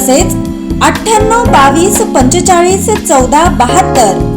तसेच अठ्ठ्याण्णव बावीस पंचेचाळीस चौदा बहात्तर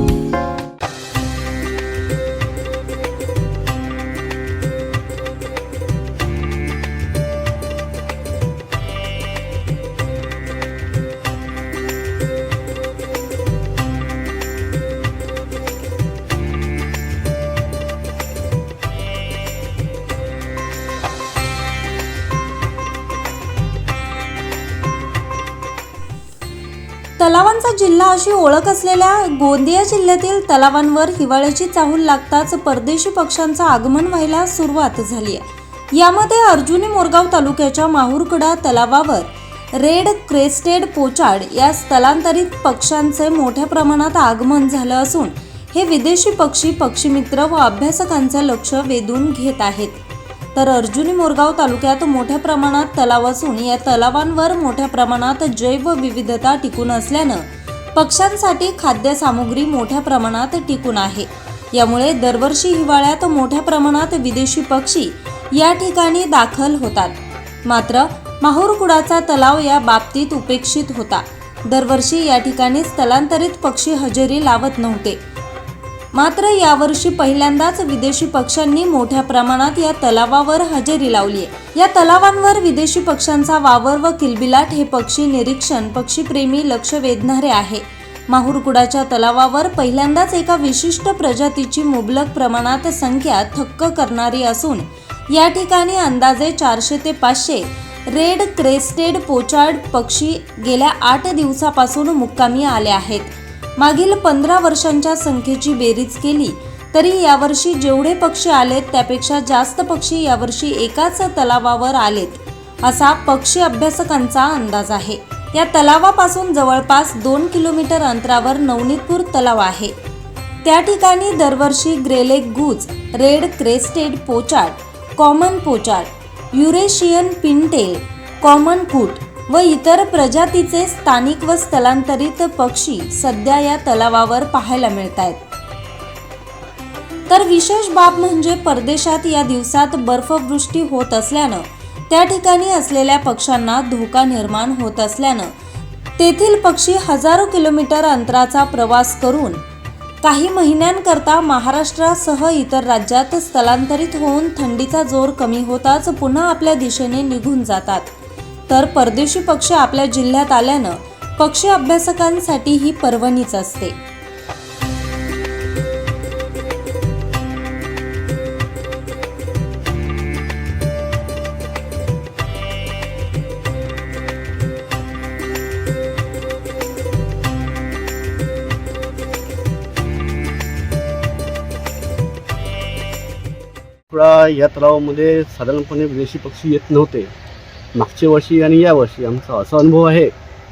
तलावांचा जिल्हा अशी ओळख असलेल्या गोंदिया जिल्ह्यातील तलावांवर हिवाळ्याची चाहूल लागताच परदेशी पक्ष्यांचं आगमन व्हायला सुरुवात झाली आहे. यामध्ये अर्जुनी मोरगाव तालुक्याच्या माहूरकडा तलावावर रेड क्रेस्टेड पोचाड या स्थलांतरित पक्ष्यांचे मोठ्या प्रमाणात आगमन झालं असून हे विदेशी पक्षी पक्षीमित्र व अभ्यासकांचं लक्ष वेधून घेत आहेत. तर अर्जुनी मोरगाव तालुक्यात मोठ्या प्रमाणात तलाव असून या तलावांवर मोठ्या प्रमाणात जैवविविधता टिकून असल्यानं पक्ष्यांसाठी खाद्यसामुग्री मोठ्या प्रमाणात टिकून आहे. यामुळे दरवर्षी हिवाळ्यात मोठ्या प्रमाणात विदेशी पक्षी या ठिकाणी दाखल होतात. मात्र माहूरकुडाचा तलाव या बाबतीत उपेक्षित होता. दरवर्षी या ठिकाणी स्थलांतरित पक्षी हजेरी लावत नव्हते. मात्र यावर्षी पहिल्यांदाच विदेशी पक्ष्यांनी मोठ्या प्रमाणात या तलावावर हजेरी लावली आहे. या तलावांवर विदेशी पक्ष्यांचा वावर व किलबिलाट हे पक्षी निरीक्षण पक्षीप्रेमी लक्ष वेधणारे आहे. माहूरकुडाच्या तलावावर पहिल्यांदाच एका विशिष्ट प्रजातीची मुबलक प्रमाणात संख्या थक्क करणारी असून या ठिकाणी अंदाजे चारशे ते पाचशे रेड क्रेस्टेड पोचार्ड पक्षी गेल्या आठ दिवसापासून मुक्कामी आले आहेत. मागील पंधरा वर्षांच्या संख्येची बेरीज केली तरी यावर्षी जेवढे पक्षी आलेत त्यापेक्षा जास्त पक्षी यावर्षी एकाच तलावावर आलेत. असा पक्षी अभ्यासकांचा अंदाज आहे. या तलावापासून जवळपास दोन किलोमीटर अंतरावर नवनीतपूर तलाव आहे. त्या ठिकाणी दरवर्षी greylag goose red crested pochard common pochard Eurasian pintail common coot व इतर प्रजातीचे स्थानिक व स्थलांतरित पक्षी सध्या या तलावावर पाहायला मिळत आहेत तर विशेष बाब म्हणजे परदेशात या दिवसात बर्फवृष्टी होत असल्यानं त्या ठिकाणी असलेल्या पक्ष्यांना धोका निर्माण होत असल्यानं तेथील पक्षी हजारो किलोमीटर अंतराचा प्रवास करून काही महिन्यांकरता महाराष्ट्रासह इतर राज्यात स्थलांतरित होऊन थंडीचा जोर कमी होताच पुन्हा आपल्या दिशेने निघून जातात. तर परदेशी पक्षी आपल्या जिल्ह्यात आल्यानं पक्षी अभ्यासकांसाठी ही पर्वणीच असते. थोडा या तलावामध्ये साधारणपणे विदेशी पक्षी येत नव्हते. मागच्या वर्षी आणि या वर्षी आमचा असा अनुभव आहे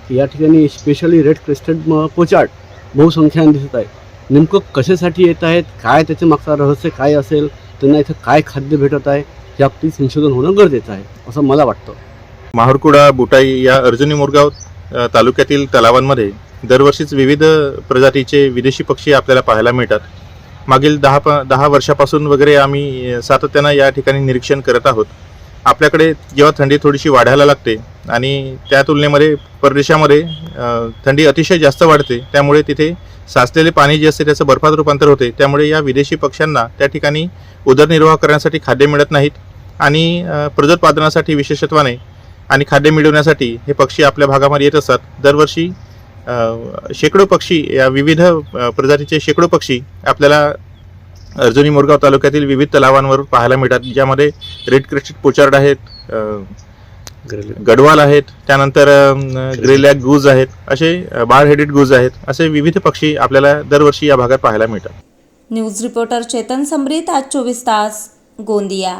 की या ठिकाणी स्पेशली रेड क्रेस्टेड म पोचाट बहुसंख्याने दिसत आहे. नेमकं कशासाठी येत आहेत? काय त्याच्या मागचा रहस्य काय असेल? त्यांना इथं काय खाद्य भेटत आहे? हे बाबतीत संशोधन होणं गरजेचं आहे असं मला वाटतं. माहुरकुडा बुटाई या अर्जुनी मोरगाव तालुक्यातील तलावांमध्ये दरवर्षीच विविध प्रजातीचे विदेशी पक्षी आपल्याला पाहायला मिळतात. मागील दहा प दहा वर्षापासून वगैरे आम्ही सातत्यानं या ठिकाणी निरीक्षण करत आहोत. आपल्याकडे जेव्हा थंडी थोडीशी वाढायला लागते आणि त्या तुलनेमध्ये परदेशामध्ये थंडी अतिशय जास्त वाढते त्यामुळे तिथे साचलेले पाणी जे असते त्याचं बर्फात रूपांतर होते. त्यामुळे या विदेशी पक्ष्यांना त्या ठिकाणी उदरनिर्वाह करण्यासाठी खाद्य मिळत नाहीत आणि प्रजोत्पादनासाठी विशेषत्वाने आणि खाद्य मिळवण्यासाठी हे पक्षी आपल्या भागामध्ये येत असतात. दरवर्षी शेकडो पक्षी या विविध प्रजातीचे शेकडो पक्षी आपल्याला अर्जुनी मोरगाव तालुक्यातील विविध तलावांवर पाहायला मिळतात ज्यामध्ये रेड क्रेस्टेड पोचार्ड आहेत गडवाल आहेत त्यानंतर ग्रेलॅक गुज आहेत असे बार हेडेड गुज आहेत असे विविध पक्षी आपल्याला दरवर्षी या भागात पाहायला मिळतात. न्यूज रिपोर्टर चेतन समरीत आज चोवीस तास गोंदिया.